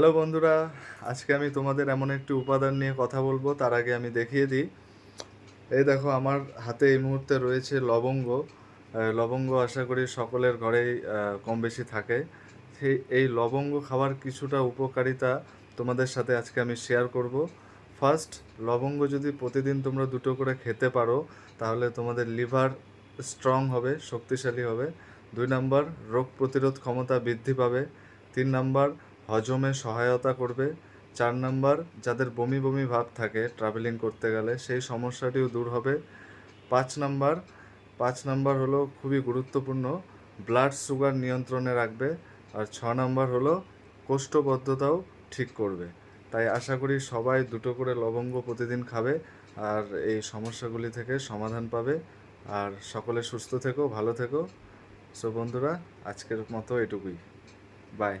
Hello বন্ধুরা, আজকে আমি তোমাদের এমন একটি উপাদান নিয়ে কথা বলব, তার আগে আমি দেখিয়ে দিই। এই দেখো, আমার হাতে এই মুহূর্তে রয়েছে লবঙ্গ। লবঙ্গ আশা করি সকলের ঘরেই কম বেশি থাকে। সেই এই লবঙ্গ খাওয়ার কিছুটা উপকারিতা তোমাদের সাথে আজকে আমি শেয়ার করব। ফার্স্ট লবঙ্গ যদি প্রতিদিন তোমরা দুটো করে খেতে পারো, তাহলে তোমাদের লিভার স্ট্রং হবে, শক্তিশালী হবে। দুই নাম্বার, রোগ প্রতিরোধ ক্ষমতা বৃদ্ধি পাবে। তিন নাম্বার হজমে সহায়তা করবে। চার নাম্বার, যাদের বমি বমি ভাব থাকে ট্রাভেলিং করতে গেলে সেই সমস্যাটিও দূর হবে। পাঁচ নাম্বার পাঁচ নাম্বার হলো খুবই গুরুত্বপূর্ণ ব্লাড সুগার নিয়ন্ত্রণে রাখবে। আর ছ নাম্বার হলো কোষ্ঠবদ্ধতাও ঠিক করবে। তাই আশা করি সবাই দুটো করে লবঙ্গ প্রতিদিন খাবে আর এই সমস্যাগুলি থেকে সমাধান পাবে। আর সকলে সুস্থ থেকো, ভালো থেকো। সো বন্ধুরা, আজকের মতো এটুকুই। বাই